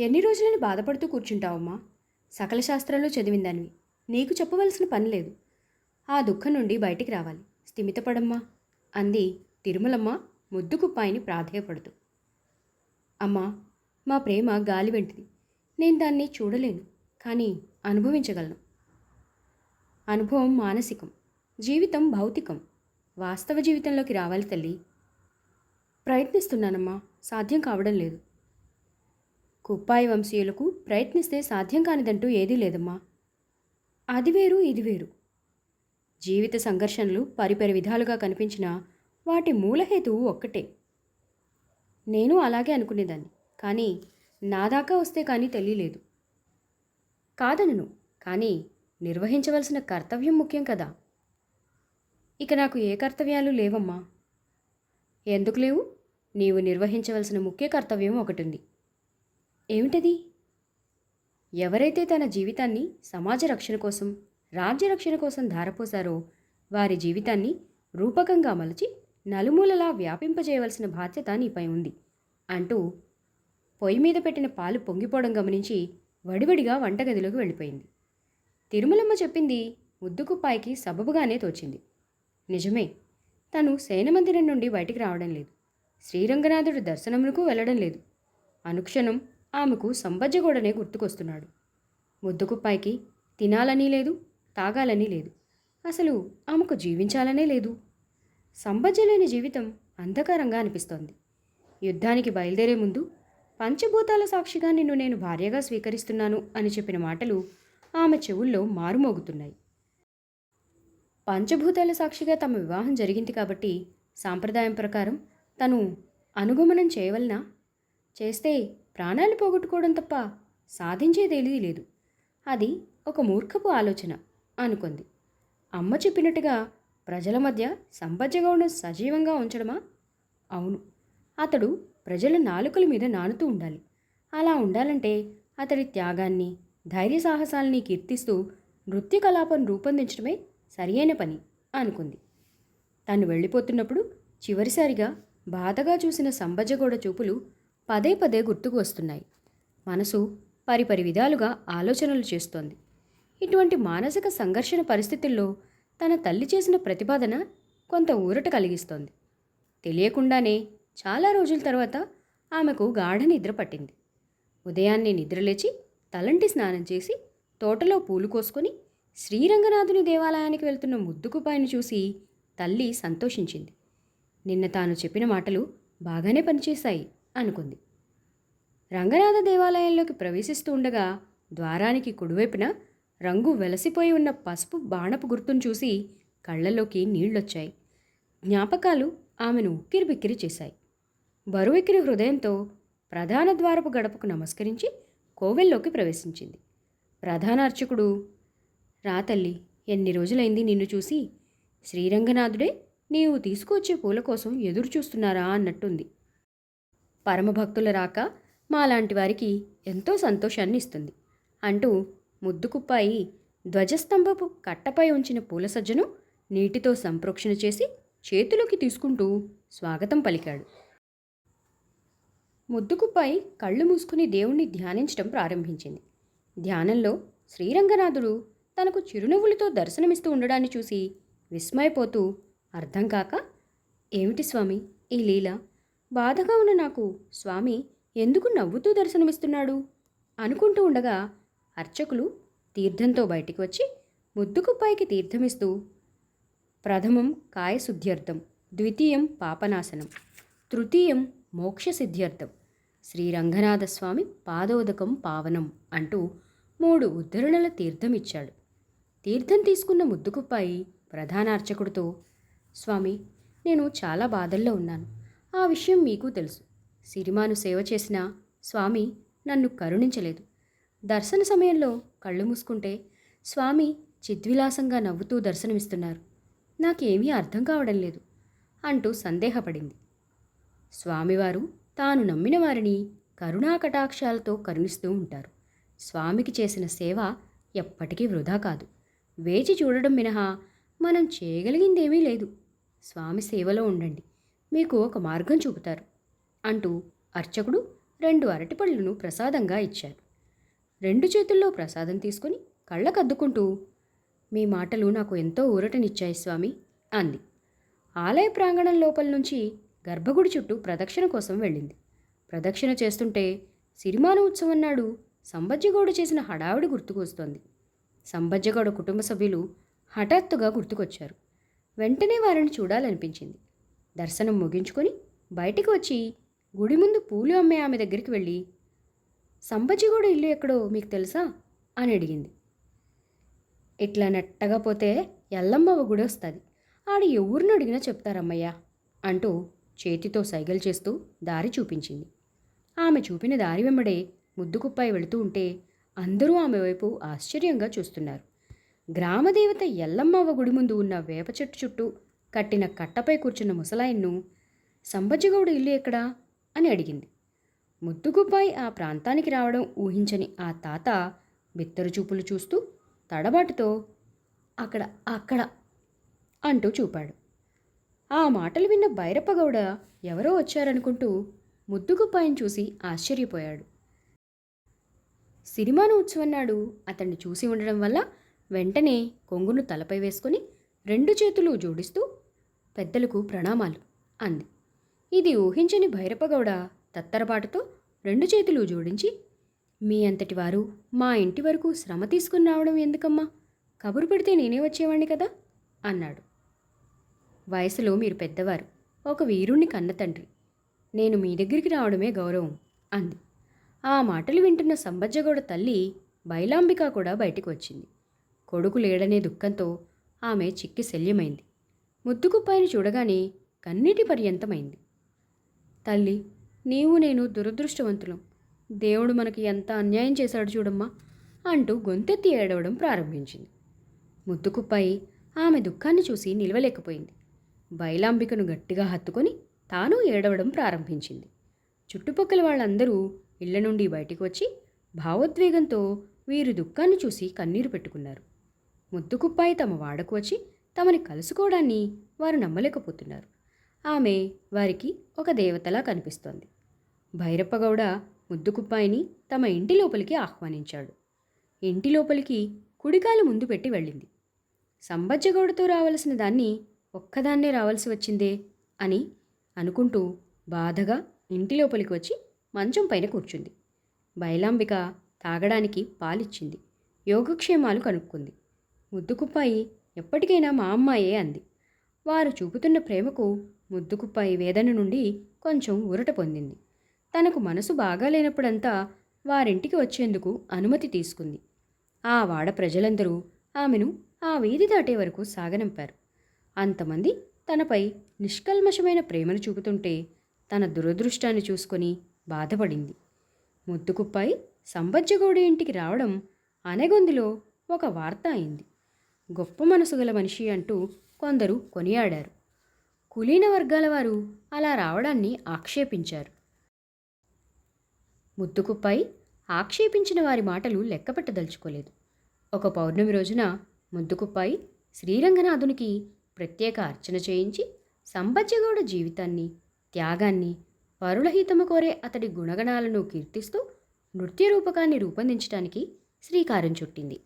ఎన్ని రోజులని బాధపడుతూ కూర్చుంటావమ్మా? సకల శాస్త్రాలు చదివిందానివి. నీకు చెప్పవలసిన పని లేదు. ఆ దుఃఖం నుండి బయటికి రావాలి. స్థిమితపడమ్మా అంది తిరుమలమ్మ ముద్దు కుప్పాయిని ప్రాధేయపడుతూ. అమ్మా మా ప్రేమ గాలి వెంటిది. నేను దాన్ని చూడలేను కానీ అనుభవించగలను. అనుభవం మానసికం జీవితం భౌతికం. వాస్తవ జీవితంలోకి రావాలి తల్లి. ప్రయత్నిస్తున్నానమ్మా సాధ్యం కావడం లేదు. కుప్పాయి వంశీయులకు ప్రయత్నిస్తే సాధ్యం కానిదంటూ ఏదీ లేదమ్మా. అది వేరు ఇది వేరు. జీవిత సంఘర్షణలు పరిపరి విధాలుగా కనిపించినా వాటి మూలహేతువు ఒక్కటే. నేను అలాగే అనుకునేదాన్ని కానీ నా దాకా వస్తే కానీ తెలియలేదు. కాదనను కానీ నిర్వహించవలసిన కర్తవ్యం ముఖ్యం కదా. ఇక నాకు ఏ కర్తవ్యాలు లేవమ్మా. ఎందుకు లేవు? నీవు నిర్వహించవలసిన ముఖ్య కర్తవ్యం ఒకటి ఉంది ఏమిటది? ఎవరైతే తన జీవితాన్ని సమాజ రక్షణ కోసం రాజ్య రక్షణ కోసం ధారపోసారో వారి జీవితాన్ని రూపకంగా మలచి నలుమూలలా వ్యాపింపజేయవలసిన బాధ్యత నీపై ఉంది. అంటూ పొయ్యి మీద పెట్టిన పాలు పొంగిపోవడం గమనించి వడివడిగా వంటగదిలోకి వెళ్ళిపోయింది. తిరుమలమ్మ చెప్పింది ముద్దుకుప్పాయికి సబబుగానే తోచింది. నిజమే తను సేనమందిరం నుండి బయటికి రావడం లేదు. శ్రీరంగనాథుడు దర్శనమునకు వెళ్ళడం లేదు. అనుక్షణం ఆమెకు సంబజ్జగూడనే గుర్తుకొస్తున్నాడు. ముద్దుకుప్పాయికి తినాలని లేదు తాగాలని లేదు. అసలు ఆమెకు జీవించాలనే లేదు. సంబజ్జలేని జీవితం అంధకారంగా అనిపిస్తోంది. యుద్ధానికి బయలుదేరే ముందు పంచభూతాల సాక్షిగా నిన్ను నేను భార్యగా స్వీకరిస్తున్నాను అని చెప్పిన మాటలు ఆమె చెవుల్లో మారుమోగుతున్నాయి. పంచభూతాల సాక్షిగా తమ వివాహం జరిగింది కాబట్టి సాంప్రదాయం ప్రకారం తను అనుగమనం చేయవలనా? చేస్తే ప్రాణాలు పోగొట్టుకోవడం తప్ప సాధించేదేది లేదు. అది ఒక మూర్ఖపు ఆలోచన అనుకుంది. అమ్మ చెప్పినట్టుగా ప్రజల మధ్య సంపజ్జగౌడం సజీవంగా ఉంచడమా? అవును. అతడు ప్రజల నాలుకల మీద నానుతూ ఉండాలి. అలా ఉండాలంటే అతడి త్యాగాన్ని ధైర్య సాహసాల్ని కీర్తిస్తూ నృత్యకలాపం రూపొందించడమే సరియైన పని అనుకుంది. తను వెళ్ళిపోతున్నప్పుడు చివరిసారిగా బాధగా చూసిన సంబజగోడ చూపులు పదే పదే గుర్తుకు వస్తున్నాయి మనసు పరిపరి విధాలుగా ఆలోచనలు చేస్తోంది. ఇటువంటి మానసిక సంఘర్షణ పరిస్థితుల్లో తన తల్లి చేసిన ప్రతిపాదన కొంత ఊరట కలిగిస్తోంది. తెలియకుండానే చాలా రోజుల తర్వాత ఆమెకు గాఢ నిద్ర పట్టింది. ఉదయాన్నే నిద్రలేచి తలంటి స్నానం చేసి తోటలో పూలు కోసుకొని శ్రీరంగనాథుని దేవాలయానికి వెళ్తున్న ముద్దుకుపాయిని చూసి తల్లి సంతోషించింది. నిన్న తాను చెప్పిన మాటలు బాగానే పనిచేశాయి. అనుకుంది. రంగనాథ దేవాలయంలోకి ప్రవేశిస్తూ ఉండగా ద్వారానికి కుడివైపున రంగు వెలసిపోయి ఉన్న పసుపు బాణపు గుర్తును చూసి కళ్ళలోకి నీళ్ళొచ్చాయి జ్ఞాపకాలు ఆమెను ఉక్కిరి బిక్కిరి చేశాయి. బరువెక్కిన హృదయంతో ప్రధాన ద్వారపు గడపకు నమస్కరించి కోవెల్లోకి ప్రవేశించింది. ప్రధాన అర్చకుడు రాతల్లి ఎన్ని రోజులైంది నిన్ను చూసి? శ్రీరంగనాథుడే నీవు తీసుకువచ్చే పూల కోసం ఎదురు చూస్తున్నారా అన్నట్టుంది. పరమభక్తుల రాక మాలాంటి వారికి ఎంతో సంతోషాన్ని ఇస్తుంది. అంటూ ముద్దుకుప్పాయి ధ్వజస్తంభపు కట్టపై ఉంచిన పూల సజ్జను నీటితో సంప్రోక్షణ చేసి చేతిలోకి తీసుకుంటూ స్వాగతం పలికాడు. ముద్దుకుప్పాయి కళ్ళు మూసుకుని దేవుణ్ణి ధ్యానించడం ప్రారంభించింది. ధ్యానంలో శ్రీరంగనాథుడు తనకు చిరునవ్వులతో దర్శనమిస్తూ ఉండడాన్ని చూసి విస్మయపోతూ అర్థం కాక ఏమిటి స్వామి ఈ లీల? బాధగా ఉన్న నాకు స్వామి ఎందుకు నవ్వుతూ దర్శనమిస్తున్నాడు? అనుకుంటూ ఉండగా అర్చకులు తీర్థంతో బయటికి వచ్చి ముద్దుకుప్పాయికి తీర్థమిస్తూ ప్రథమం కాయశుద్ధ్యర్థం ద్వితీయం పాపనాశనం తృతీయం మోక్షసిద్ధ్యర్థం శ్రీరంగనాథస్వామి పాదోదకం పావనం అంటూ మూడు ఉద్ధరణల తీర్థం ఇచ్చాడు తీర్థం తీసుకున్న ముద్దుకుప్పాయి ప్రధాన అర్చకుడితో స్వామి నేను చాలా బాధల్లో ఉన్నాను. ఆ విషయం మీకు తెలుసు. సిరిమాను సేవ చేసిన స్వామి నన్ను కరుణించలేదు. దర్శన సమయంలో కళ్ళు మూసుకుంటే స్వామి చిద్విలాసంగా నవ్వుతూ దర్శనమిస్తున్నారు. నాకేమీ అర్థం కావడం లేదు అంటూ సందేహపడింది. స్వామివారు తాను నమ్మిన వారిని కరుణాకటాక్షాలతో కరుణిస్తూ ఉంటారు. స్వామికి చేసిన సేవ ఎప్పటికీ వృధా కాదు. వేచి చూడడం మినహా మనం చేయగలిగిందేమీ లేదు. స్వామి సేవలో ఉండండి. మీకు ఒక మార్గం చూపుతారు అంటూ అర్చకుడు రెండు అరటిపళ్ళను ప్రసాదంగా ఇచ్చారు రెండు చేతుల్లో ప్రసాదం తీసుకుని కళ్ళకద్దుకుంటూ మీ మాటలు నాకు ఎంతో ఊరటనిచ్చాయి స్వామి అంది. ఆలయ ప్రాంగణం లోపల నుంచి గర్భగుడి చుట్టూ ప్రదక్షిణ కోసం వెళ్ళింది. ప్రదక్షిణ చేస్తుంటే సిరిమాన ఉత్సవం నాడు సంబజ్జగౌడ చేసిన హడావిడి గుర్తుకొస్తోంది. సంబజ్జగౌడ కుటుంబ సభ్యులు హఠాత్తుగా గుర్తుకొచ్చారు. వెంటనే వారిని చూడాలనిపించింది. దర్శనం ముగించుకొని బయటికి వచ్చి గుడి ముందు పూలు అమ్మే ఆమె దగ్గరికి వెళ్ళి సంబజ్జిగూడ ఇల్లు ఎక్కడో మీకు తెలుసా? అని అడిగింది. ఇట్లా నెట్టగా పోతే ఎల్లమ్మవ గుడి వస్తుంది. ఆడ ఎవరిని అడిగినా చెప్తారమ్మయ్యా అంటూ చేతితో సైగలు చేస్తూ దారి చూపించింది. ఆమె చూపిన దారి వెంబడే ముద్దుకుప్పాయి వెళుతూ ఉంటే అందరూ ఆమె వైపు ఆశ్చర్యంగా చూస్తున్నారు. గ్రామదేవత ఎల్లమ్మవ్వ గుడి ముందు ఉన్న వేప చెట్టు చుట్టూ కట్టిన కట్టపై కూర్చున్న ముసలాయన్ను సంబజ్జిగౌడ ఇల్లు ఎక్కడా? అని అడిగింది. ముద్దుగుబ్బాయి ఆ ప్రాంతానికి రావడం ఊహించని ఆ తాత బిత్తరు చూపులు చూస్తూ తడబాటుతో అక్కడ అక్కడ అంటూ చూపాడు. ఆ మాటలు విన్న భైరప్పగౌడ ఎవరో వచ్చారనుకుంటూ ముద్దుగుప్పాయిని చూసి ఆశ్చర్యపోయాడు. సిరిమాను ఉత్సవం నాడు అతన్ని చూసి ఉండడం వల్ల వెంటనే కొంగును తలపై వేసుకొని రెండు చేతులు జోడిస్తూ పెద్దలకు ప్రణామాలు అంది. ఇది ఊహించని భైరపగౌడ తత్తరపాటుతో రెండు చేతులు జోడించి మీ అంతటి వారు మా ఇంటి వరకు శ్రమ తీసుకుని రావడం ఎందుకమ్మా? కబురు పెడితే నేనే వచ్చేవాణ్ణి కదా? అన్నాడు. వయసులో మీరు పెద్దవారు ఒక వీరుణ్ణి కన్న తండ్రి. నేను మీ దగ్గరికి రావడమే గౌరవం అంది. ఆ మాటలు వింటున్న సంబజ్జగౌడ తల్లి బైలాంబిక కూడా బయటికి వచ్చింది. కొడుకు లేడనే దుఃఖంతో ఆమె చిక్కి శల్యమైంది. ముద్దుకుప్పాయిని చూడగానే కన్నీటి పర్యంతమైంది. తల్లి నీవు నేను దురదృష్టవంతులం. దేవుడు మనకి ఎంత అన్యాయం చేశాడు చూడమ్మా అంటూ గొంతెత్తి ఏడవడం ప్రారంభించింది. ముద్దుకుప్పాయి ఆమె దుఃఖాన్ని చూసి నిలవలేకపోయింది. బైలాంబికను గట్టిగా హత్తుకొని తాను ఏడవడం ప్రారంభించింది. చుట్టుపక్కల వాళ్ళందరూ ఇళ్ళ నుండి బయటికి వచ్చి భావోద్వేగంతో వీరి దుఃఖాన్ని చూసి కన్నీరు పెట్టుకున్నారు. ముద్దుకుప్పాయి తమ వాడకు వచ్చి తమని కలుసుకోవడాన్ని వారు నమ్మలేకపోతున్నారు. ఆమె వారికి ఒక దేవతలా కనిపిస్తోంది. భైరప్పగౌడ ముద్దుకుప్పాయిని తమ ఇంటి లోపలికి ఆహ్వానించాడు. ఇంటి లోపలికి కుడికాలు ముందు పెట్టి వెళ్ళింది. సంబజ్జగౌడతో రావలసిన దాన్ని ఒక్కదాన్నే రావాల్సి వచ్చిందే అని అనుకుంటూ బాధగా ఇంటి లోపలికి వచ్చి మంచం పైన కూర్చుంది. బైలాంబిక తాగడానికి పాలిచ్చింది. యోగక్షేమాలు కనుక్కుంది. ముద్దుకుప్పాయి ఎప్పటికైనా మా అమ్మాయే అంది. వారు చూపుతున్న ప్రేమకు ముద్దుకుప్పాయి వేదన నుండి కొంచెం ఊరట పొందింది. తనకు మనసు బాగాలేనప్పుడంతా వారింటికి వచ్చేందుకు అనుమతి తీసుకుంది. ఆ వాడ ప్రజలందరూ ఆమెను ఆ వీధి దాటే వరకు సాగనంపారు. అంతమంది తనపై నిష్కల్మషమైన ప్రేమను చూపుతుంటే తన దురదృష్టాన్ని చూసుకొని బాధపడింది. ముద్దుకుప్పాయి సంబజ్జగౌడి ఇంటికి రావడం అనెగొందిలో ఒక వార్త అయింది. గొప్ప మనసు గల మనిషి అంటూ కొందరు కొనియాడారు. కులీన వర్గాల వారు అలా రావడాన్ని ఆక్షేపించారు. ముద్దుకుప్పై ఆక్షేపించిన వారి మాటలు లెక్కపెట్టదలుచుకోలేదు. ఒక పౌర్ణమి రోజున ముద్దుకుప్పై శ్రీరంగనాథునికి ప్రత్యేక అర్చన చేయించి సంబజ్జగౌడ జీవితాన్ని త్యాగాన్ని పరులహితము కోరే అతడి గుణగణాలను కీర్తిస్తూ నృత్య రూపకాన్ని రూపొందించడానికి శ్రీకారం చుట్టింది.